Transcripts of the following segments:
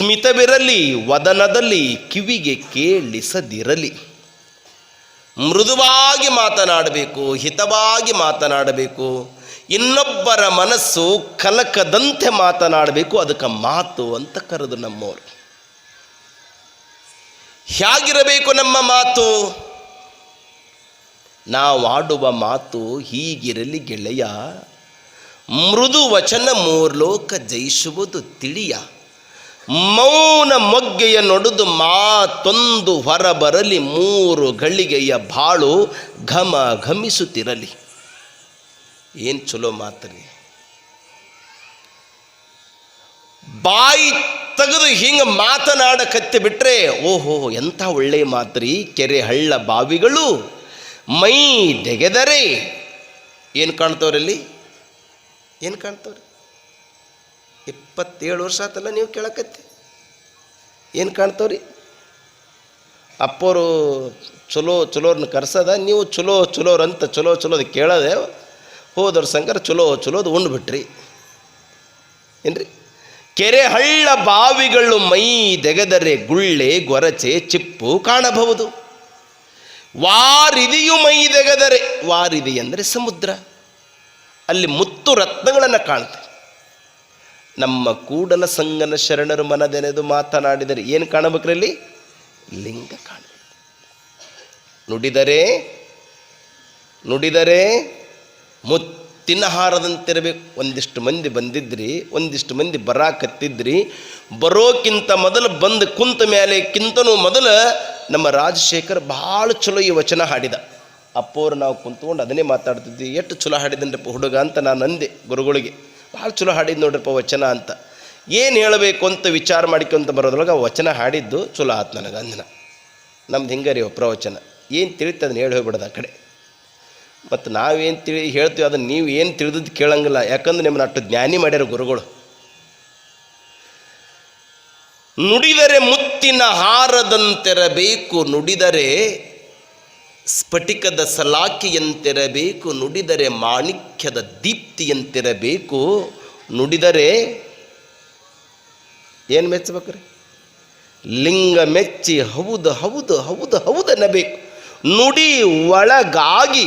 ಸ್ಮಿತವಿರಲಿ, ವದನದಲ್ಲಿ ಕಿವಿಗೆ ಕೇಳಿಸದಿರಲಿ. ಮೃದುವಾಗಿ ಮಾತನಾಡಬೇಕು, ಹಿತವಾಗಿ ಮಾತನಾಡಬೇಕು, ಇನ್ನೊಬ್ಬರ ಮನಸ್ಸು ಕಲಕದಂತೆ ಮಾತನಾಡಬೇಕು, ಅದಕ್ಕೆ ಮಾತು ಅಂತ ಕರೆದು ನಮ್ಮವರು. ಹೇಗಿರಬೇಕು ನಮ್ಮ ಮಾತು? ನಾವು ಆಡುವ ಮಾತು ಹೀಗಿರಲಿ ಗೆಳೆಯ, ಮೃದು ವಚನ ಮೂರ್ಲೋಕ ಜಯಿಸುವುದು ತಿಳಿಯ. ಮೌನ ಮೊಗ್ಗೆಯ ನೊಡುದು ಮಾತೊಂದು ಹೊರಬರಲಿ ಮೂರು ಗಳಿಗೆಯ ಬಾಳು ಘಮ ಘಮಿಸುತ್ತಿರಲಿ. ಏನು ಚಲೋ ಮಾತ್ರಿ ಬಾಯಿ ತೆಗೆದು ಹಿಂಗೆ ಮಾತನಾಡಕತ್ತಿ ಬಿಟ್ರೆ, ಓಹೋ, ಎಂಥ ಒಳ್ಳೆಯ ಮಾತ್ರಿ. ಕೆರೆ ಹಳ್ಳ ಬಾವಿಗಳು ಮೈ ತೆಗೆದರೆ ಏನು ಕಾಣ್ತವ್ರಲ್ಲಿ? ಏನು ಕಾಣ್ತವ್ರಿ? ಇಪ್ಪತ್ತೇಳು ವರ್ಷ ಆತಲ್ಲ ನೀವು ಕೇಳಕತ್ತಿ. ಏನು ಕಾಣ್ತವ್ರಿ? ಅಪ್ಪೋರು ಚಲೋ ಚಲೋರ್ನ ಕರ್ಸದ, ನೀವು ಚಲೋ ಚಲೋರಂತ ಚಲೋ ಚಲೋದು ಕೇಳದೆ ಹೋದವ್ರ ಸಂಕರ ಚಲೋ ಚಲೋದು ಉಂಡ್ಬಿಟ್ರಿ ಏನ್ರಿ? ಕೆರೆ ಹಳ್ಳ ಬಾವಿಗಳು ಮೈ ದೆಗೆದರೆ ಗುಳ್ಳೆ ಗೊರಚೆ ಚಿಪ್ಪು ಕಾಣಬಹುದು. ವಾರಿದಿಯು ಮೈ ದೆಗೆದರೆ, ವಾರಿದಿ ಅಂದರೆ ಸಮುದ್ರ. ಅಲ್ಲಿ ಮುತ್ತು ರತ್ನಗಳನ್ನು ಕಾಣ್ತೇವೆ. ನಮ್ಮ ಕೂಡಲ ಸಂಗನ ಶರಣರು ಮನದೆನೆದು ಮಾತನಾಡಿದರೆ ಏನು ಕಾಣಬೇಕ್ರಲ್ಲಿ? ಲಿಂಗ ಕಾಣಬೇಕು. ನುಡಿದರೆ ನುಡಿದರೆ ಮುತ್ತಿನ ಹಾರದಂತಿರಬೇಕು. ಒಂದಿಷ್ಟು ಮಂದಿ ಬಂದಿದ್ರಿ, ಒಂದಿಷ್ಟು ಮಂದಿ ಬರಾಕತ್ತಿದ್ರಿ. ಬರೋಕ್ಕಿಂತ ಮೊದಲು ಬಂದು ಕುಂತ ಮೇಲೆ ಕಿಂತನೂ ಮೊದಲು ನಮ್ಮ ರಾಜಶೇಖರ್ ಭಾಳ ಚಲೋ ಈ ವಚನ ಹಾಡಿದ. ಅಪ್ಪೋರು ನಾವು ಕುಂತ್ಕೊಂಡು ಅದನ್ನೇ ಮಾತಾಡ್ತಿದ್ವಿ. ಎಷ್ಟು ಚಲೋ ಹಾಡಿದನ್ರಪ್ಪ ಹುಡುಗ ಅಂತ ನಾನು ಅಂದೆ ಗುರುಗಳಿಗೆ. ಭಾಳ ಚಲೋ ಹಾಡಿದ್ದು ನೋಡ್ರಪ್ಪ ವಚನ ಅಂತ. ಏನು ಹೇಳಬೇಕು ಅಂತ ವಿಚಾರ ಮಾಡ್ಕೊಂತ ಬರೋದ್ರೊಳಗೆ ವಚನ ಹಾಡಿದ್ದು ಚಲೋ ಆತು ನನಗೆ ಅಂದಿನ. ನಮ್ದು ಹಿಂಗೆ ರೀ ಪ್ರವಚನ ಏನು ತಿಳಿತು ಅದನ್ನ ಹೇಳಿ ಹೋಗ್ಬಿಡೋದು ಆ ಕಡೆ. ಮತ್ತು ನಾವೇನು ತಿಳಿ ಹೇಳ್ತೀವಿ ಅದನ್ನು ನೀವು ಏನು ತಿಳಿದದ್ದು ಕೇಳಂಗಿಲ್ಲ. ಯಾಕಂದ್ರೆ ನಿಮ್ಮನ್ನ ಅಷ್ಟು ಜ್ಞಾನಿ ಮಾಡ್ಯಾರ ಗುರುಗಳು. ನುಡಿದರೆ ಮುತ್ತಿನ ಹಾರದಂತೆರಬೇಕು. ನುಡಿದರೆ ಸ್ಫಟಿಕದ ಸಲಾಖೆಯಂತಿರಬೇಕು, ನುಡಿದರೆ ಮಾಣಿಕ್ಯದ ದೀಪ್ತಿಯಂತಿರಬೇಕು. ನುಡಿದರೆ ಏನು ಮೆಚ್ಚಬೇಕ್ರಿ? ಲಿಂಗ ಮೆಚ್ಚಿ ಹೌದು ಹೌದು ಹೌದು ಹೌದು ಅನ್ನಬೇಕು ನುಡಿ ಒಳಗಾಗಿ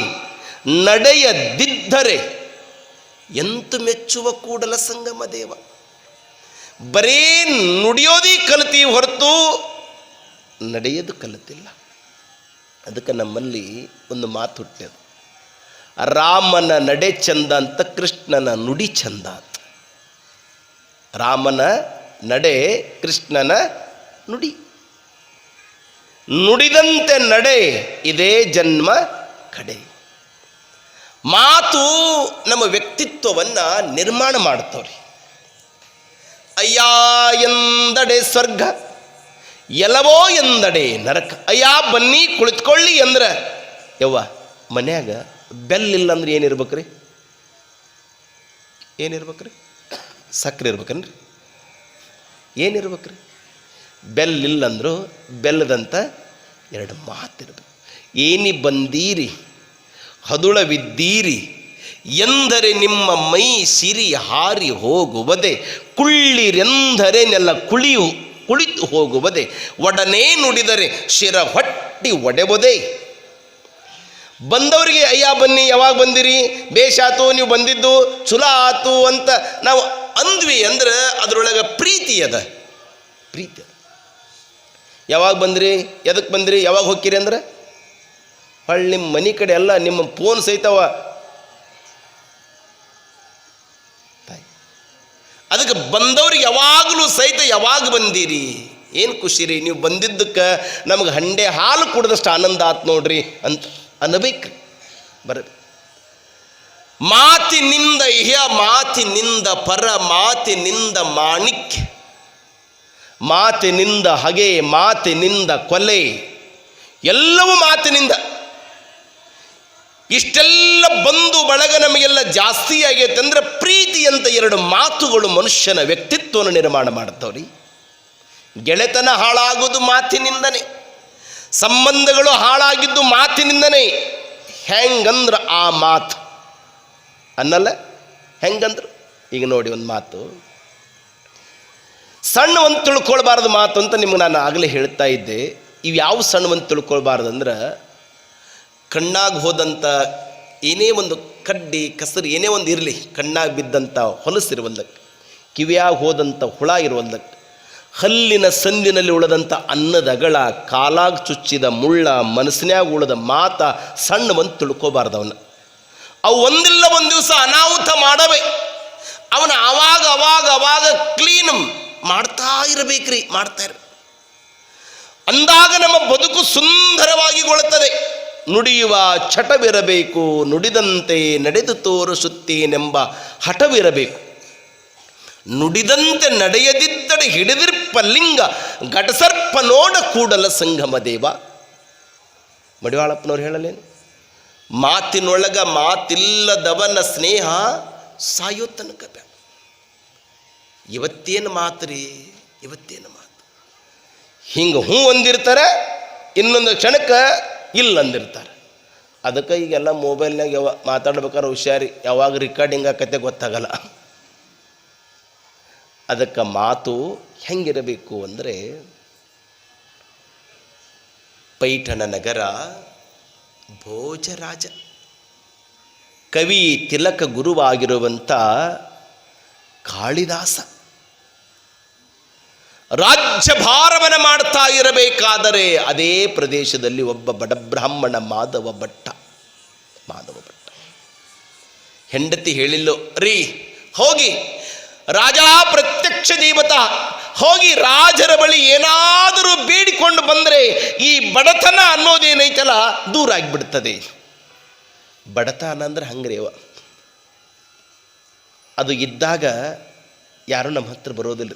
ನಡೆಯದಿದ್ದರೆ ಎಂತು ಮೆಚ್ಚುವ ಕೂಡಲ ಸಂಗಮ ದೇವ? ಬರೀ ನುಡಿಯೋದೇ ಕಲಿತೀವಿ ಹೊರತು ನಡೆಯೋದು ಕಲಿತಿಲ್ಲ. ಅದಕ್ಕೆ ನಮ್ಮಲ್ಲಿ ಒಂದು ಮಾತು ಹುಟ್ಟಿದೆ. ರಾಮನ ನಡೆ ಚಂದ ಅಂತ ಕೃಷ್ಣನ ನುಡಿ ಚಂದ ರಾಮನ ನಡೆ ಕೃಷ್ಣನ ನುಡಿ. ನುಡಿದಂತೆ ನಡೆ ಇದೇ ಜನ್ಮ ಕಡೆ. ಮಾತು ನಮ್ಮ ವ್ಯಕ್ತಿತ್ವವನ್ನು ನಿರ್ಮಾಣ ಮಾಡ್ತವ್ರಿ. ಅಯ್ಯ ಎಂದಡೆ ಸ್ವರ್ಗ. ಎಲವೋ ಎಂದಡೆ ನರಕ. ಅಯ್ಯ, ಬನ್ನಿ, ಕುಳಿತುಕೊಳ್ಳಿ ಅಂದ್ರೆ ಯವ್ವ, ಮನ್ಯಾಗ ಬೆಲ್ ಇಲ್ಲ ಅಂದ್ರೆ ಏನಿರ್ಬೇಕ್ರಿ? ಏನಿರ್ಬೇಕ್ರಿ? ಸಕ್ಕರೆ ಇರ್ಬೇಕನ್ರಿ. ಏನಿರ್ಬೇಕ್ರಿ? ಬೆಲ್ ಇಲ್ಲಂದ್ರು ಬೆಲ್ಲದಂತ ಎರಡು ಮಾತಿರ್ಬೇಕು. ಏನಿ ಬಂದೀರಿ ಹದುಳವಿದ್ದೀರಿ ಎಂದರೆ ನಿಮ್ಮ ಮೈ ಸಿರಿ ಹಾರಿ ಹೋಗುವುದೇ, ಕುಳ್ಳಿರೆಂದರೆ ನೆಲ ಕುಳಿಯು. ಕುಳಿತು ಹೋಗುವುದೇ? ಒಡನೆ ನುಡಿದರೆ ಶಿರ ಹೊಟ್ಟಿ ಒಡೆಬೋದೇ ಬಂದವರಿಗೆ, ಅಯ್ಯ, ಬನ್ನಿ, ಯಾವಾಗ ಬಂದಿರಿ? ಬೇಷಾತು ನೀವು ಬಂದಿದ್ದು ಚುಲ ಆತು ಅಂತ ನಾವು ಅಂದ್ವಿ ಅಂದ್ರೆ ಅದರೊಳಗೆ ಪ್ರೀತಿ ಅದ. ಪ್ರೀತಿ ಯಾವಾಗ ಬಂದ್ರಿ? ಎದಕ್ಕೆ ಬಂದ್ರಿ? ಯಾವಾಗ ಹೋಗ್ತೀರಿ ಅಂದ್ರೆ? ಹೊಳ್ಳಿ ನಿಮ್ಮ ಮನೆ ಕಡೆ ಎಲ್ಲ ನಿಮ್ಮ ಫೋನ್ ಸಹಿತವ ತಾಯಿ. ಅದಕ್ಕೆ ಬಂದವ್ರಿಗೆ ಯಾವಾಗಲೂ ಸಹಿತ ಯಾವಾಗ ಬಂದೀರಿ? ಏನು ಖುಷಿ ರೀ ನೀವು ಬಂದಿದ್ದಕ್ಕೆ ನಮಗೆ ಹಂಡೆ ಹಾಲು ಕುಡಿದಷ್ಟು ಆನಂದ ಆತು ನೋಡ್ರಿ ಅಂತ ಅನ್ನಬೇಕು ಬರಬೇಕು ಮಾತಿನಿಂದ ಇಹ ಮಾತಿನಿಂದ ಪರ, ಮಾತಿನಿಂದ ಮಾಣಿಕ್ಯ, ಮಾತಿನಿಂದ ಹಗೆ, ಮಾತಿನಿಂದ ಕೊಲೆ, ಎಲ್ಲವೂ ಮಾತಿನಿಂದ. ಇಷ್ಟೆಲ್ಲ ಬಂದು ಬಳಗ ನಮಗೆಲ್ಲ ಜಾಸ್ತಿ ಆಗೈತೆ ಅಂದ್ರೆ ಪ್ರೀತಿ ಅಂತ ಎರಡು ಮಾತುಗಳು ಮನುಷ್ಯನ ವ್ಯಕ್ತಿತ್ವವನ್ನು ನಿರ್ಮಾಣ ಮಾಡ್ತಾವ್ರಿ. ಗೆಳೆತನ ಹಾಳಾಗೋದು ಮಾತಿನಿಂದನೇ, ಸಂಬಂಧಗಳು ಹಾಳಾಗಿದ್ದು ಮಾತಿನಿಂದನೆ. ಹೆಂಗಂದ್ರೆ ಆ ಮಾತು? ಅನ್ನಲ್ಲ? ಹೆಂಗಂದ್ರು? ಈಗ ನೋಡಿ ಒಂದು ಮಾತು. ಸಣ್ಣ ಒಂದು ತಿಳ್ಕೊಳ್ಬಾರ್ದು ಮಾತು ಅಂತ ನಿಮ್ಗೆ ನಾನು ಆಗಲೇ ಹೇಳ್ತಾ ಇದ್ದೆ. ಇವು ಯಾವ ಸಣ್ಣವಂತ ತಿಳ್ಕೊಳ್ಬಾರ್ದು ಅಂದ್ರೆ ಕಣ್ಣಾಗ ಹೋದಂಥ ಏನೇ ಒಂದು ಕಡ್ಡಿ, ಕಸರು ಏನೇ ಒಂದು ಇರಲಿ, ಕಣ್ಣಾಗಿ ಬಿದ್ದಂಥ ಹೊಲಸಿರುವಲ್ದಕ್ಕೆ ಕಿವಿಯಾಗಿ ಹೋದಂಥ ಹುಳ ಇರುವಲ್ದಕ್ಕೆ ಹಲ್ಲಿನ ಸಂದಿನಲ್ಲಿ ಉಳದಂಥ ಅನ್ನದಗಳ, ಕಾಲಾಗ ಚುಚ್ಚಿದ ಮುಳ್ಳ ಮನಸ್ಸಿನ್ಯಾಗ ಉಳದ ಮಾತ ಸಣ್ಣವಂತ ತಿಳ್ಕೋಬಾರ್ದು ಅವನು ಅವು ಒಂದಿಲ್ಲ ಒಂದು ದಿವಸ ಅನಾಹುತ ಮಾಡವೆ. ಅವನ ಅವಾಗ ಅವಾಗ ಅವಾಗ ಕ್ಲೀನ್ ಮಾಡ್ತಾ ಇರಬೇಕ್ರಿ, ಮಾಡ್ತಾ ಇರ. ಅಂದಾಗ ನಮ್ಮ ಬದುಕು ಸುಂದರವಾಗಿಗೊಳ್ಳುತ್ತದೆ ನುಡಿಯುವ ಚಟವಿರಬೇಕು ನುಡಿದಂತೆ ನಡೆದು ತೋರಿಸುತ್ತೇನೆಂಬ ಹಠವಿರಬೇಕು. ನುಡಿದಂತೆ ನಡೆಯದಿದ್ದರೆ ಹಿಡಿದಿರ್ಪ ಲಿಂಗ, ಘಟಸರ್ಪ ನೋಡ ಕೂಡಲ ಸಂಗಮ ದೇವ. ಮಡಿವಾಳಪ್ಪನವ್ರು ಹೇಳಲೇನು? ಮಾತಿನೊಳಗ ಮಾತಿಲ್ಲದವನ ಸ್ನೇಹ ಸಾಯೋ ತನಕ ಇವತ್ತೇನು ಮಾತು ರೀ? ಇವತ್ತೇನು ಮಾತು? ಹಿಂಗೆ ಹೂ ಹೊಂದಿರ್ತಾರೆ ಇನ್ನೊಂದು ಕ್ಷಣಕ್ಕೆ ಇಲ್ಲ ಅಂದಿರ್ತಾರೆ ಅದಕ್ಕೆ ಈಗೆಲ್ಲ ಮೊಬೈಲ್ನಾಗ ಯಾವ ಮಾತಾಡ್ಬೇಕಾದ್ರೆ ಹುಷಾರಿ, ಯಾವಾಗ ರೆಕಾರ್ಡಿಂಗ್ ಆಕತೆ ಗೊತ್ತಾಗಲ್ಲ. ಅದಕ್ಕೆ ಮಾತು ಹೆಂಗಿರಬೇಕು ಅಂದರೆ ಪೈಠಣ ನಗರ ಭೋಜರಾಜ. ಕವಿ ತಿಲಕ ಗುರುವಾಗಿರುವಂಥ ಕಾಳಿದಾಸ. ರಾಜ್ಯಭಾರವನ್ನು ಮಾಡ್ತಾ ಇರಬೇಕಾದರೆ ಅದೇ ಪ್ರದೇಶದಲ್ಲಿ ಒಬ್ಬ ಬಡಬ್ರಾಹ್ಮಣ ಮಾಧವ ಭಟ್ಟ. ಮಾಧವ ಭಟ್ಟ. ಹೆಂಡತಿ ಹೇಳಿಲ್ಲೋ, ರೀ, ಹೋಗಿ, ರಾಜ ಪ್ರತ್ಯಕ್ಷ ದೇವತಾ, ಹೋಗಿ ರಾಜರ ಬಳಿ ಏನಾದರೂ ಬೇಡಿಕೊಂಡು ಬಂದರೆ ಈ ಬಡತನ ಅನ್ನೋದೇನೈತಲ್ಲ, ದೂರ ಆಗಿಬಿಡ್ತದೆ. ಬಡತನ ಅಂದ್ರೆ ಹಂಗ್ರೇವ ಅದು ಇದ್ದಾಗ ಯಾರೂ ನಮ್ಮ ಹತ್ರ ಬರೋದಿಲ್ಲ.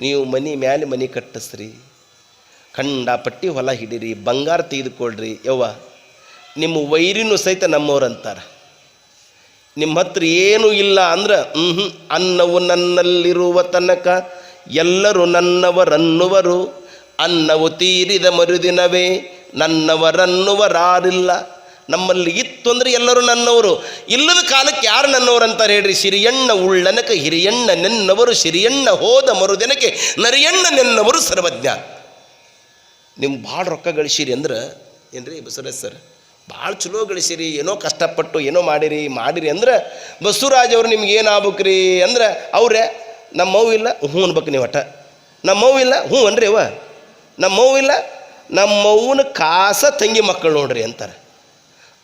ನೀವು ಮನೆ ಮ್ಯಾಲೆ ಮನೆ ಕಟ್ಟಿಸ್ರಿ. ಕಂಡಾಪಟ್ಟಿ ಹೊಲ ಹಿಡೀರಿ, ಬಂಗಾರ ತೆಗೆದುಕೊಳ್ರಿ ಯವ್ವ. ನಿಮ್ಮ ವೈರಿನೂ ಸಹಿತ ನಮ್ಮವ್ರು ಅಂತಾರೆ. ನಿಮ್ಮ ಹತ್ರ ಏನೂ ಇಲ್ಲ ಅಂದ್ರೆ ಹ್ಞೂ ಅನ್ನವು ನನ್ನಲ್ಲಿರುವ ತನಕ, ಎಲ್ಲರೂ ನನ್ನವರನ್ನುವರು. ಅನ್ನವು ತೀರಿದ ಮರುದಿನವೇ, ನನ್ನವರನ್ನುವರಾರಿಲ್ಲ. ನಮ್ಮಲ್ಲಿ ಇತ್ತು ಅಂದರೆ ಎಲ್ಲರೂ ನನ್ನವರು. ಇಲ್ಲದ ಕಾಲಕ್ಕೆ ಯಾರು ನನ್ನವರು ಅಂತಾರೆ ಹೇಳ್ರಿ? ಸಿರಿಯಣ್ಣ ಉಳ್ಳನಕ, ಹಿರಿಯಣ್ಣ ನೆನ್ನವರು, ಸಿರಿಯಣ್ಣ ಹೋದ ಮರುದಿನಕ್ಕೆ ನರಿಯಣ್ಣ ನೆನ್ನವರು ಸರ್ವಜ್ಞ. ನಿಮ್ಮ ಭಾಳ ರೊಕ್ಕ ಗಳಿಸಿರಿ ಅಂದ್ರೆ ಏನ್ರಿ ಬಸವರಾಜ್ ಸರ್? ಭಾಳ ಚಲೋ ಗಳಿಸಿರಿ. ಏನೋ ಕಷ್ಟಪಟ್ಟು ಏನೋ ಮಾಡಿರಿ ಮಾಡಿರಿ ಅಂದ್ರೆ ಬಸವರಾಜ್ ಅವ್ರು ನಿಮ್ಗೆ ಏನು ಆಗ್ಬೇಕ್ರಿ ಅಂದ್ರೆ ಅವ್ರೆ ನಮ್ಮವ್ವ ಇಲ್ಲ, ಹ್ಞೂ ಅನ್ಬೇಕು ನೀವು ಒಟ್ಟ. ಮೌ ಇಲ್ಲ, ಹ್ಞೂ ಅನ್ರಿ ಅವ ನಮ್ಮ ಮೌ ಇಲ್ಲ ನಮ್ಮವ್ವನ ಕಾಸ ತಂಗಿ ಮಕ್ಕಳು ನೋಡ್ರಿ ಅಂತಾರೆ.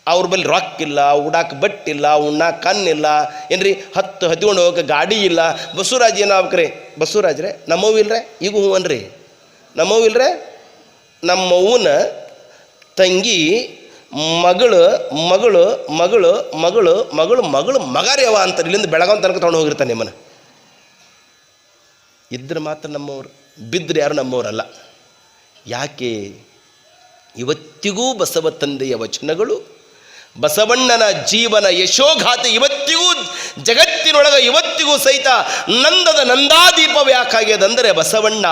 ಅವ್ರ ಬಳಿ ರೊಕ್ಕ ಇಲ್ಲ, ಉಡಾಕ ಬಟ್ಟಿಲ್ಲ ಉಣ್ಣಾಕ ಕಣ್ಣಿಲ್ಲ ಏನ್ರಿ? ಹತ್ತು ಹತ್ಕೊಂಡು ಹೋಗಕ್ಕೆ ಗಾಡಿ ಇಲ್ಲ. ಬಸವರಾಜ್ ಏನಾಗ್ಬೇಕ್ರಿ? ಬಸವರಾಜ್ರೆ ನಮ್ಮವ್ ಇಲ್ಲರೇ ಈಗ ಹ್ಞೂ ಅನ್ರಿ ಇಲ್ರೆ? ನಮ್ಮವ್ವನ ತಂಗಿ, ಮಗಳು ಮಗಳು ಮಗಳು ಮಗಳು ಮಗಳು ಮಗಳು ಮಗಾರ್ಯವ ಅಂತಾರೆ ಇಲ್ಲಿಂದ ಬೆಳಗಾವ್ ತನಕ ತೊಗೊಂಡು ಹೋಗಿರ್ತಾನೆ ನಿಮ್ಮನ್ನು. ಇದ್ರೆ ಮಾತ್ರ ನಮ್ಮವ್ರು. ಬಿದ್ದರೆ ಯಾರು ನಮ್ಮವರಲ್ಲ. ಯಾಕೆ? ಇವತ್ತಿಗೂ ಬಸವ ತಂದೆಯ ವಚನಗಳು ಬಸವಣ್ಣನ ಜೀವನ ಯಶೋಘಾತಿ ಇವತ್ತಿಗೂ ಜಗತ್ತಿನೊಳಗೆ ಇವತ್ತಿಗೂ ಸಹಿತ ನಂದದ ನಂದಾದೀಪವು ಯಾಕಾಗ್ಯದಂದರೆ ಬಸವಣ್ಣ.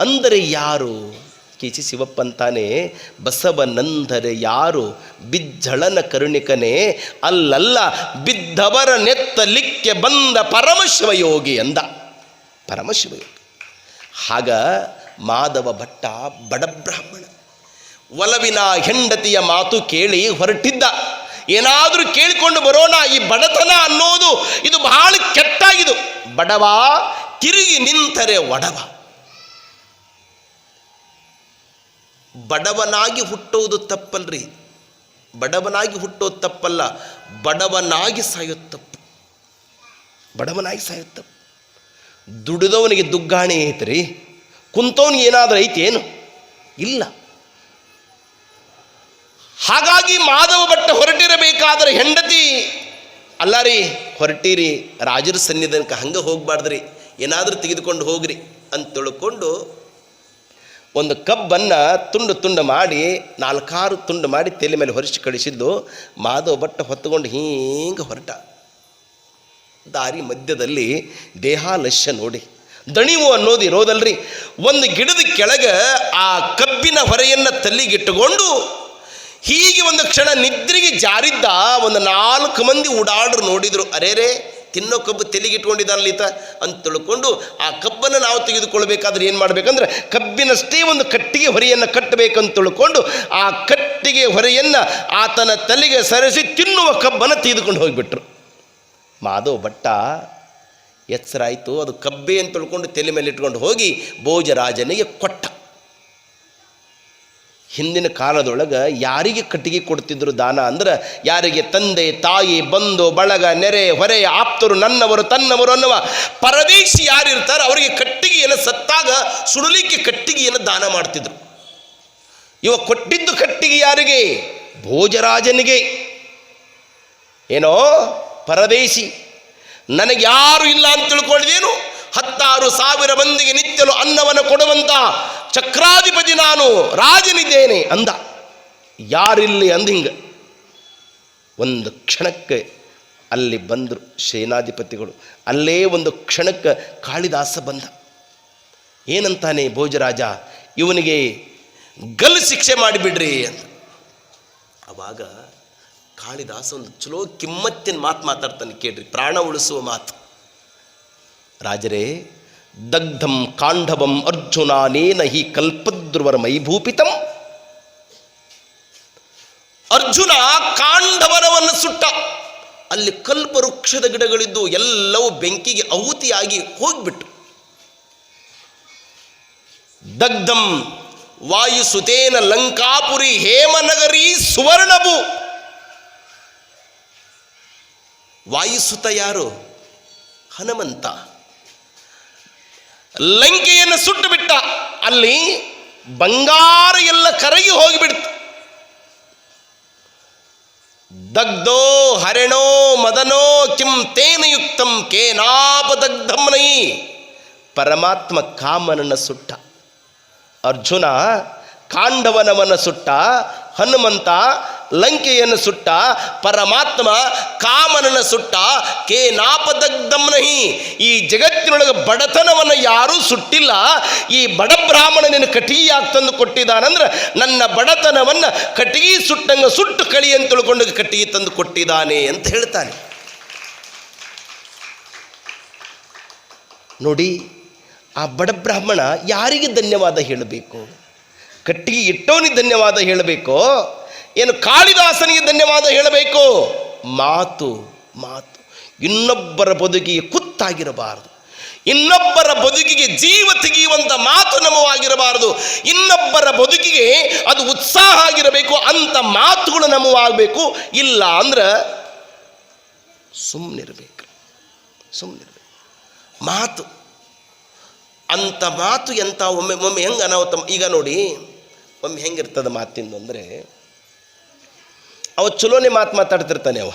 ಅಂದರೆ ಯಾರು? ಕೆ ಸಿ ಶಿವಪ್ಪಂತಾನೆ ಬಸವನಂದರೆ ಯಾರು? ಬಿಜ್ಜಳನ ಕರುಣಿಕನೇ ಅಲ್ಲಲ್ಲ, ಬಿದ್ದವರ ನೆತ್ತಲಿಕ್ಕೆ ಬಂದ ಪರಮಶಿವಯೋಗಿ ಅಂದ. ಪರಮಶಿವಯೋಗಿ. ಆಗ ಮಾಧವ ಭಟ್ಟ ಬಡಬ್ರಾಹ್ಮಣ ಒಲವಿನ ಹೆಂಡತಿಯ ಮಾತು ಕೇಳಿ ಹೊರಟಿದ್ದ. ಏನಾದರೂ ಕೇಳಿಕೊಂಡು ಬರೋಣ ಈ ಬಡತನ ಅನ್ನೋದು ಇದು ಬಹಳ ಕೆಟ್ಟಾಗಿದು ಬಡವ, ತಿರುಗಿ ನಿಂತರೆ ಒಡವ. ಬಡವನಾಗಿ ಹುಟ್ಟೋದು ತಪ್ಪಲ್ರಿ. ಬಡವನಾಗಿ ಹುಟ್ಟೋದು ತಪ್ಪಲ್ಲ, ಬಡವನಾಗಿ ಸಾಯೋದು ತಪ್ಪು. ಬಡವನಾಗಿ ಸಾಯೋದು ದುಡಿದವನಿಗೆ ದುಗ್ಗಾಣಿ ಐತ್ರಿ. ಕುಂತವನಿಗೆ ಏನಾದರೂ ಐತೇನು? ಇಲ್ಲ. ಹಾಗಾಗಿ ಮಾಧವ ಭಟ್ಟ ಹೊರಟಿರಬೇಕಾದ್ರೆ ಹೆಂಡತಿ. ಅಲ್ಲ ರೀ, ಹೊರಟೀರಿ, ರಾಜರ ಸನ್ನಿಧಾನಕ್ಕೆ ಹಂಗೆ ಹೋಗ್ಬಾರ್ದ್ರಿ, ಏನಾದರೂ ತೆಗೆದುಕೊಂಡು ಹೋಗ್ರಿ ಅಂತ ತಿಳ್ಕೊಂಡು ಒಂದು ಕಬ್ಬನ್ನು ತುಂಡು ತುಂಡು ಮಾಡಿ, ನಾಲ್ಕಾರು ತುಂಡು ಮಾಡಿ ತಲೆ ಮೇಲೆ ಹೊರಿಸಿ ಕಳಿಸಿದ್ದು ಮಾಧವ ಭಟ್ಟ ಹೊತ್ತುಕೊಂಡು ಹೀಗೆ ಹೊರಟ. ದಾರಿ ಮಧ್ಯದಲ್ಲಿ ದೇಹಾಲಶ್ಯ ನೋಡಿ. ದಣಿವು ಅನ್ನೋದು ಇರೋದಲ್ರಿ. ಒಂದು ಗಿಡದ ಕೆಳಗೆ ಆ ಕಬ್ಬಿನ ಹೊರೆಯನ್ನು ತಲ್ಲಿಗಿಟ್ಟುಕೊಂಡು ಹೀಗೆ ಒಂದು ಕ್ಷಣ ನಿದ್ರೆಗೆ ಜಾರಿದ್ದ ಒಂದು ನಾಲ್ಕು ಮಂದಿ ಓಡಾಡ್ರು ನೋಡಿದ್ರು. ಅರೇರೇ ತಿನ್ನೋ ಕಬ್ಬು ತೆಲಿಗೆ ಇಟ್ಕೊಂಡಿದ್ದಾನಲ್ಲ ಈತ ಅಂತ ತಿಳ್ಕೊಂಡು ಆ ಕಬ್ಬನ್ನು ನಾವು ತೆಗೆದುಕೊಳ್ಬೇಕಾದ್ರೆ ಏನು ಮಾಡಬೇಕಂದ್ರೆ ಕಬ್ಬಿನಷ್ಟೇ ಒಂದು ಕಟ್ಟಿಗೆ ಹೊರೆಯನ್ನು ಕಟ್ಟಬೇಕಂತ ತಿಳ್ಕೊಂಡು ಆ ಕಟ್ಟಿಗೆ ಹೊರೆಯನ್ನು ಆತನ ತಲೆಗೆ ಸರಿಸಿ ತಿನ್ನುವ ಕಬ್ಬನ್ನು ತೆಗೆದುಕೊಂಡು ಹೋಗಿಬಿಟ್ರು. ಮಾಧವ್ ಭಟ್ಟ ಎಚ್ಚರಾಯಿತು ಅದು ಕಬ್ಬೆ ಅಂತ ತಿಳ್ಕೊಂಡು ತಲೆ ಮೇಲೆ ಇಟ್ಕೊಂಡು ಹೋಗಿ ಭೋಜರಾಜನಿಗೆ ಕೊಟ್ಟ. ಹಿಂದಿನ ಕಾಲದೊಳಗೆ ಯಾರಿಗೆ ಕಟ್ಟಿಗೆ ಕೊಡ್ತಿದ್ರು ದಾನ ಅಂದ್ರೆ ಯಾರಿಗೆ ತಂದೆ, ತಾಯಿ, ಬಂಧು, ಬಳಗ, ನೆರೆ, ಹೊರೆ, ಆಪ್ತರು, ನನ್ನವರು, ತನ್ನವರು ಅನ್ನುವ ಪರದೇಶಿ ಯಾರಿರ್ತಾರೆ ಅವರಿಗೆ ಕಟ್ಟಿಗೆಯನ್ನು ಸತ್ತಾಗ ಸುಡಲಿಕ್ಕೆ ಕಟ್ಟಿಗೆಯನ್ನು ದಾನ ಮಾಡ್ತಿದ್ರು. ಇವ ಕೊಟ್ಟಿದ್ದು ಕಟ್ಟಿಗೆ ಯಾರಿಗೆ? ಭೋಜರಾಜನಿಗೆ. ಏನೋ ಪರದೇಶಿ ನನಗೆ ಯಾರು ಇಲ್ಲ ಅಂತ ತಿಳ್ಕೊಂಡಿದ್ದೇನು? ಹತ್ತಾರು ಸಾವಿರ ಮಂದಿಗೆ ನಿತ್ಯಲು ಅನ್ನವನ್ನು ಕೊಡುವಂತ ಚಕ್ರಾಧಿಪತಿ ನಾನು, ರಾಜನಿದ್ದೇನೆ ಅಂದ. ಯಾರಿಲ್ಲಿ ಅಂದ ಹಿಂಗ? ಒಂದು ಕ್ಷಣಕ್ಕೆ ಅಲ್ಲಿ ಬಂದರು ಸೇನಾಧಿಪತಿಗಳು. ಅಲ್ಲೇ ಒಂದು ಕ್ಷಣಕ್ಕೆ ಕಾಳಿದಾಸ ಬಂದ. ಏನಂತಾನೆ ಭೋಜರಾಜ? ಇವನಿಗೆ ಗಲ್ ಶಿಕ್ಷೆ ಮಾಡಿಬಿಡ್ರಿ ಅಂತ. ಅವಾಗ ಕಾಳಿದಾಸ ಒಂದು ಚಲೋ ಕಿಮ್ಮತ್ತಿನ ಮಾತು ಮಾತಾಡ್ತಾನೆ ಕೇಳ್ರಿ, ಪ್ರಾಣ ಉಳಿಸುವ ಮಾತು. ರಾಜರೇ, ದಗ್ಧಂ ಕಾಂಡವಂ ಅರ್ಜುನಾನೇನ ಹಿ ಕಲ್ಪದ್ರುವರ ಮೈಭೂಪಿತಂ. ಅರ್ಜುನ ಕಾಂಡವನವನ್ನು ಸುಟ್ಟ. ಅಲ್ಲಿ ಕಲ್ಪವೃಕ್ಷದ ಗಿಡಗಳಿದ್ದು ಎಲ್ಲವೂ ಬೆಂಕಿಗೆ ಆಹುತಿಯಾಗಿ ಹೋಗ್ಬಿಟ್ಟು. ದಗ್ಧಂ ವಾಯುಸುತೇನ ಲಂಕಾಪುರಿ ಹೇಮನಗರಿ ಸುವರ್ಣಭು. ವಾಯುಸುತ ಯಾರು? ಹನುಮಂತ. ಲಂಕೆಯನ್ನು ಸುಟ್ಟು ಬಿಟ್ಟ ಅಲ್ಲಿ ಬಂಗಾರ ಎಲ್ಲ ಕರಗಿ ಹೋಗಿಬಿಡ್ತು. ದಗ್ಧೋ ಹರಿಣೋ ಮದನೋ ಕಿಂ ತೇನ ಯುಕ್ತಂ ಕೇನಾಪದಗ್ಧಂ ನೈ ಪರಮಾತ್ಮ ಕಾಮನನ ಸುಟ್ಟ. ಅರ್ಜುನ ಕಾಂಡವನವನ್ನು ಸುಟ್ಟ, ಹನುಮಂತ ಲಂಕೆಯನ್ನು ಸುಟ್ಟ, ಪರಮಾತ್ಮ ಕಾಮನನ ಸುಟ್ಟ, ಕೇ ನಾಪದಗ್ಧಂನಹಿ ಈ ಜಗತ್ತಿನೊಳಗೆ ಬಡತನವನ್ನು ಯಾರೂ ಸುಟ್ಟಿಲ್ಲ. ಈ ಬಡ ಬ್ರಾಹ್ಮಣನಿನ ಕಟಿಗೆ ತಂದು ಕೊಟ್ಟಿದ್ದಾನಂದ್ರೆ ನನ್ನ ಬಡತನವನ್ನು ಕಟಿಗೆ ಸುಟ್ಟಂಗ ಸುಟ್ಟು ಕಳಿ ಅಂತ ತಿಳ್ಕೊಂಡು ಕಟ್ಟಿಗೆ ತಂದು ಕೊಟ್ಟಿದ್ದಾನೆ ಅಂತ ಹೇಳ್ತಾನೆ. ನೋಡಿ, ಆ ಬಡ ಬ್ರಾಹ್ಮಣ ಯಾರಿಗೆ ಧನ್ಯವಾದ ಹೇಳಬೇಕು? ಕಟ್ಟಿಗೆ ಇಟ್ಟವನಿಗೆ ಧನ್ಯವಾದ ಹೇಳಬೇಕು? ಏನು ಕಾಳಿದಾಸನಿಗೆ ಧನ್ಯವಾದ ಹೇಳಬೇಕು? ಮಾತು ಮಾತು. ಇನ್ನೊಬ್ಬರ ಬದುಕಿಗೆ ಕುತ್ತಾಗಿರಬಾರದು. ಇನ್ನೊಬ್ಬರ ಬದುಕಿಗೆ ಜೀವ ತೆಗೆಯುವಂಥ ಮಾತು ನಮವಾಗಿರಬಾರದು. ಇನ್ನೊಬ್ಬರ ಬದುಕಿಗೆ ಅದು ಉತ್ಸಾಹ ಆಗಿರಬೇಕು ಅಂಥ ಮಾತುಗಳು ನಮವಾಗಬೇಕು. ಇಲ್ಲ ಅಂದ್ರೆ ಸುಮ್ಮನಿರಬೇಕು ಸುಮ್ಮನಿರಬೇಕು ಮಾತು. ಅಂಥ ಮಾತು ಎಂಥ ಒಮ್ಮೆ ಒಮ್ಮೆ ಹೆಂಗೆ ಅನಾಹುತ ಈಗ ನೋಡಿ, ಒಮ್ಮೆ ಹೆಂಗಿರ್ತದೆ ಮಾತಿಂದು ಅಂದರೆ ಅವ ಚಲೋನೇ ಮಾತು ಮಾತಾಡ್ತಿರ್ತಾನೆ ಅವ.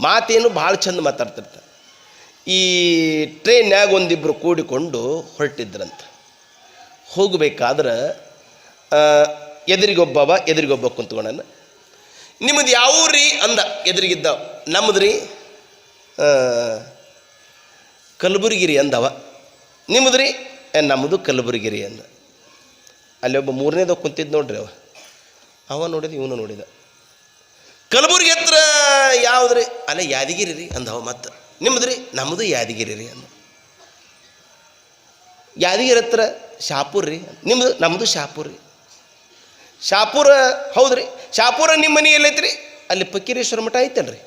ಮಾತೇನು ಭಾಳ ಚಂದ ಮಾತಾಡ್ತಿರ್ತಾನೆ. ಈ ಟ್ರೈನ್ಯಾಗ ಒಂದಿಬ್ಬರು ಕೂಡಿಕೊಂಡು ಹೊರಟಿದ್ರಂತ. ಹೋಗಬೇಕಾದ್ರೆ ಎದುರಿಗೊಬ್ಬವ, ಎದುರಿಗೊಬ್ಬ ಕುಂತ್ಕೊಂಡನ. ನಿಮ್ಮದು ಯಾವ ರೀ ಅಂದ, ಎದುರಿಗಿದ್ದ. ನಮ್ಮದು ರೀ ಕಲಬುರಗಿರಿ ಅಂದವ. ನಿಮ್ಮದು ರೀ ನಮ್ಮದು ಕಲಬುರಗಿರಿ ಅಂದ. ಅಲ್ಲಿ ಒಬ್ಬ ಮೂರನೇದ ಕುಂತಿದ್ದು ನೋಡ್ರಿ ಅವ. ಅವ ನೋಡಿದ, ಇವನು ನೋಡಿದ. ಕಲಬುರಗಿ ಹತ್ರ ಯಾವ್ದ್ರಿ? ಅಲ್ಲೇ ಯಾದಗಿರಿ ರೀ ಅಂದವ ಮತ್ತೆ. ನಿಮ್ಮದು ರೀ ನಮ್ಮದು ಯಾದಗಿರಿ ರೀ ಅಂದ. ಯಾದಗಿರಿ ಹತ್ರ ಶಾಪುರ್ ರೀ. ನಿಮ್ಮದು ನಮ್ಮದು ಶಾಪುರ್ ರೀ. ಶಾಪುರ ಹೌದ್ರಿ? ಶಾಪುರ ನಿಮ್ಮ ಮನೆ ಎಲ್ಲೈತ್ರಿ? ಅಲ್ಲಿ ಪಕ್ಕೀರೇಶ್ವರ ಮಠ ಐತಲ್ರಿ.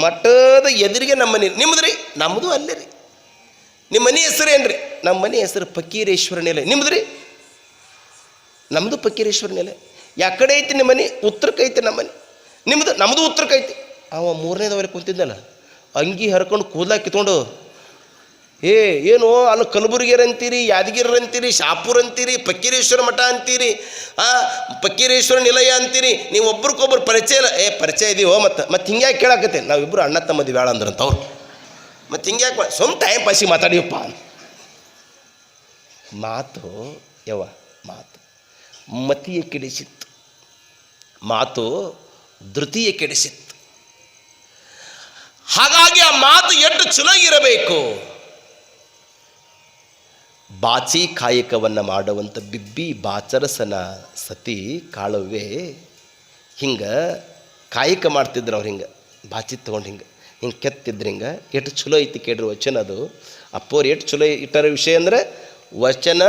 ಮಠದ ಎದುರಿಗೆ ನಮ್ಮ ಮನೆ. ನಿಮ್ಮದು ರೀ ನಮ್ಮದು ಅಲ್ಲೇ ರೀ. ನಿಮ್ಮ ಮನೆ ಹೆಸರು ರೀ ನಮ್ಮ ಮನೆ ಹೆಸರು ಪಕ್ಕೀರೇಶ್ವರ ನೆಲೆ. ನಿಮ್ಮದು ರೀ ನಮ್ಮದು ಪಕ್ಕೀರೇಶ್ವರ ನೆಲೆ ಯಾಕಡೆ ಐತಿ ನಿಮ್ಮ ಮನೆ? ಉತ್ತರಕ್ಕೆ ಐತೆ ನಮ್ಮ ಮನೆ. ನಿಮ್ಮದು ನಮ್ಮದು ಉತ್ತರ ಐತಿ ಅವ ಮೂರನೇದವರೆಗೆ ಕುಂತಿದ್ದಲ್ಲ, ಅಂಗಿ ಹರ್ಕೊಂಡು ಕೂದಲ ಕಿತ್ಕೊಂಡು, ಏ, ಏನು, ಅಲ್ಲಿ ಕಲಬುರಗಿಯರ್ ಅಂತೀರಿ ಯಾದಗಿರಿ ಅಂತೀರಿ, ಶಾಪುರ್ ಅಂತೀರಿ ಪಕ್ಕೀರೇಶ್ವರ ಮಠ ಅಂತೀರಿ, ಆ ಪಕ್ಕೀರೇಶ್ವರ ನಿಲಯ ಅಂತೀರಿ, ನೀವು ಒಬ್ರಿಗೊಬ್ರು ಪರಿಚಯ ಇಲ್ಲ. ಏ, ಪರಿಚಯ ಇದೀವೋ, ಮತ್ತು, ಮತ್ತೆ ಹಿಂಗ್ಯಾಕೆ ಕೇಳಾಕತ್ತೆ? ನಾವಿಬ್ಬರು ಅಣ್ಣ ತಮ್ಮದಿ ಬೇಡ ಅಂದ್ರಂತ ಅವ್ರು. ಮತ್ತು ಹಿಂಗ್ಯಾಕೆ ಸ್ವಂತ ಟೈಮ್ ಪಾಸಿ ಮಾತಾಡಿಯಪ್ಪ. ಮಾತು ಯವ ಮಾತು, ಮತಿಯ ಕೆಡಿಸಿತ್ತು. ಮಾತು ಧೃತಿಯ ಕೆಡಿಸಿತ್ತು. ಹಾಗಾಗಿ ಆ ಮಾತು ಎಷ್ಟು ಚೆನ್ನಾಗಿರಬೇಕು ಬಾಚಿ ಕಾಯಕವನ್ನು ಮಾಡುವಂಥ ಬಿಬ್ಬಿ ಬಾಚರಸನ ಸತಿ ಕಾಳುವೆ ಹಿಂಗೆ ಕಾಯಕ ಮಾಡ್ತಿದ್ರು ಅವ್ರು ಹಿಂಗೆ, ಬಾಚಿ ತೊಗೊಂಡು ಹಿಂಗೆ ಹಿಂಗೆ ಕೆತ್ತಿದ್ರು ಹಿಂಗೆ. ಎಷ್ಟು ಚಲೋ ಐತಿ ಕೇಳ್ರಿ ವಚನ ಅದು. ಅಪ್ಪೋರು ಎಷ್ಟು ಚಲೋ ಇಟ್ಟಾರ ವಿಷಯ ಅಂದರೆ ವಚನ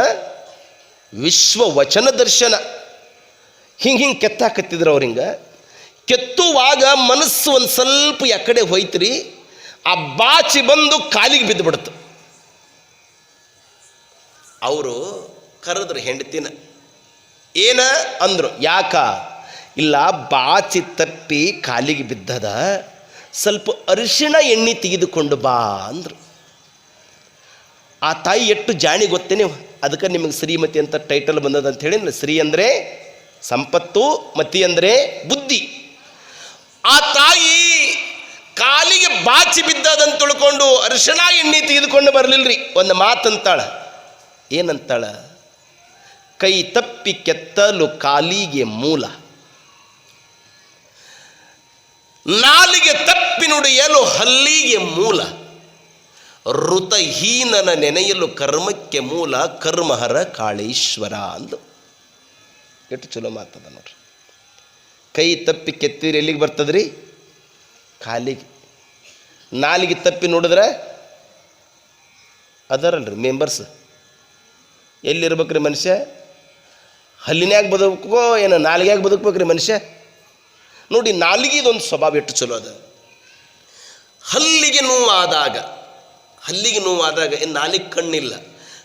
ವಿಶ್ವ ವಚನ ದರ್ಶನ. ಹಿಂಗೆ ಹಿಂಗೆ ಕೆತ್ತಾಕತ್ತಿದ್ರು ಅವ್ರು ಹಿಂಗೆ. ಕೆತ್ತುವಾಗ ಮನಸ್ಸು ಒಂದು ಸ್ವಲ್ಪ ಎಕಡೆ ಹೋಯ್ತ್ರಿ, ಆ ಬಾಚಿ ಬಂದು ಕಾಲಿಗೆ ಬಿದ್ದು ಬಿಡ್ತು ಅವರು ಕರೆದ್ರು ಹೆಂಡತಿನ, ಏನ ಅಂದರು, ಯಾಕ? ಇಲ್ಲ ಬಾಚಿ ತಪ್ಪಿ ಕಾಲಿಗೆ ಬಿದ್ದದ, ಸ್ವಲ್ಪ ಅರಿಶಿಣ ಎಣ್ಣೆ ತೆಗೆದುಕೊಂಡು ಬಾ ಅಂದರು. ಆ ತಾಯಿ ಎಷ್ಟು ಜಾಣಿ ಗೊತ್ತೇನೆ ಅದಕ್ಕೆ ನಿಮಗೆ ಶ್ರೀಮತಿ ಅಂತ ಟೈಟಲ್ ಬಂದದ ಅಂತ ಹೇಳಿ ಶ್ರೀ ಅಂದರೆ ಸಂಪತ್ತು, ಮತಿ ಅಂದರೆ ಬುದ್ಧಿ. ಆ ತಾಯಿ ಕಾಲಿಗೆ ಬಾಚಿ ಬಿದ್ದದಂತ ತುಳ್ಕೊಂಡು ಅರಿಶಿಣ ಎಣ್ಣೆ ತೆಗೆದುಕೊಂಡು ಬರಲಿಲ್ಲರಿ ಒಂದು ಮಾತಂತಾಳ. ಏನಂತಾಳ? ಕೈ ತಪ್ಪಿ ಕೆತ್ತಲು ಕಾಲಿಗೆ ಮೂಲ. ನಾಲಿಗೆ ತಪ್ಪಿ ನುಡಿಯಲು ಹಲ್ಲಿಗೆ ಮೂಲ. ಋತಹೀನನ ನೆನೆಯಲು ಕರ್ಮಕ್ಕೆ ಮೂಲ ಕರ್ಮಹರ ಕಾಳೇಶ್ವರ ಅಂದು. ಎಷ್ಟು ಚಲೋ ಮಾತದ ನೋಡ್ರಿ. ಕೈ ತಪ್ಪಿ ಕೆತ್ತಿರಿ ಎಲ್ಲಿಗೆ ಬರ್ತದ್ರಿ? ಕಾಲಿಗೆ ನಾಲಿಗೆ ತಪ್ಪಿ ನೋಡಿದ್ರೆ ಅದರಲ್ರಿ ಮೆಂಬರ್ಸ್ ಎಲ್ಲಿರ್ಬೇಕ್ರಿ ಮನುಷ್ಯ? ಹಲ್ಲಿನ್ಯಾಗ ಬದುಕೋ, ಏನು ನಾಲಿಗ್ಯಾಗ ಬದುಕ್ಬೇಕ್ರಿ ಮನುಷ್ಯ? ನೋಡಿ, ನಾಲಿಗೆದೊಂದು ಸ್ವಭಾವ ಎಷ್ಟು ಚಲೋ ಅದ. ಹಲ್ಲಿಗೆ ನೋವಾದಾಗ ಹಲ್ಲಿಗೆ ನೋವಾದಾಗ ಏನು ನಾಲಿಗೆ ಕಣ್ಣಿಲ್ಲ.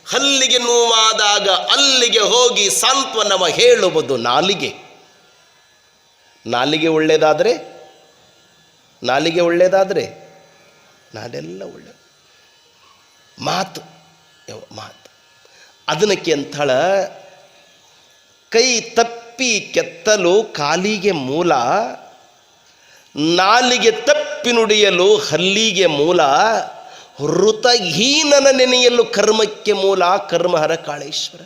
ಹಲ್ಲಿಗೆ ನೋವಾದಾಗ ಅಲ್ಲಿಗೆ ಹೋಗಿ ಸಾಂತ್ವನವ ಹೇಳುವುದು ನಾಲಿಗೆ. ನಾಲಿಗೆ ಒಳ್ಳೆಯದಾದರೆ ನಾಲಿಗೆ ಒಳ್ಳೆಯದಾದರೆ ನಾಡೆಲ್ಲ ಒಳ್ಳೆ ಮಾತು. ಯಾವ ಮಾತು. ಅದನ್ನಕ್ಕೆ ಅಂಥಳ ಕೈ ತಪ್ಪಿ ಕೆತ್ತಲು ಕಾಲಿಗೆ ಮೂಲ, ನಾಲಿಗೆ ತಪ್ಪಿ ನುಡಿಯಲು ಹಲ್ಲಿಗೆ ಮೂಲ ಋತಹೀನನ ನೆನೆಯಲು ಕರ್ಮಕ್ಕೆ ಮೂಲ, ಕರ್ಮಹರ ಕಾಳೇಶ್ವರ.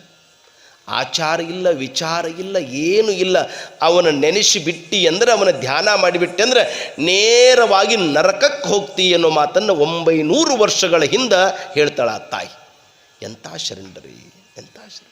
ಆಚಾರ ಇಲ್ಲ ವಿಚಾರ ಇಲ್ಲ ಏನು ಇಲ್ಲ. ಅವನ ನೆನೆಸಿ ಬಿಟ್ಟಿ ಅಂದರೆ ಅವನ ಧ್ಯಾನ ಮಾಡಿಬಿಟ್ಟೆ ಅಂದರೆ ನೇರವಾಗಿ ನರಕಕ್ಕೆ ಹೋಗ್ತಿ ಅನ್ನೋ ಮಾತನ್ನು ಒಂಬೈನೂರು ವರ್ಷಗಳ ಹಿಂದೆ ಹೇಳ್ತಾಳ ತಾಯಿ. ಎಂಥ ಶರಣರಿ, ಎಂಥ ಶರಣ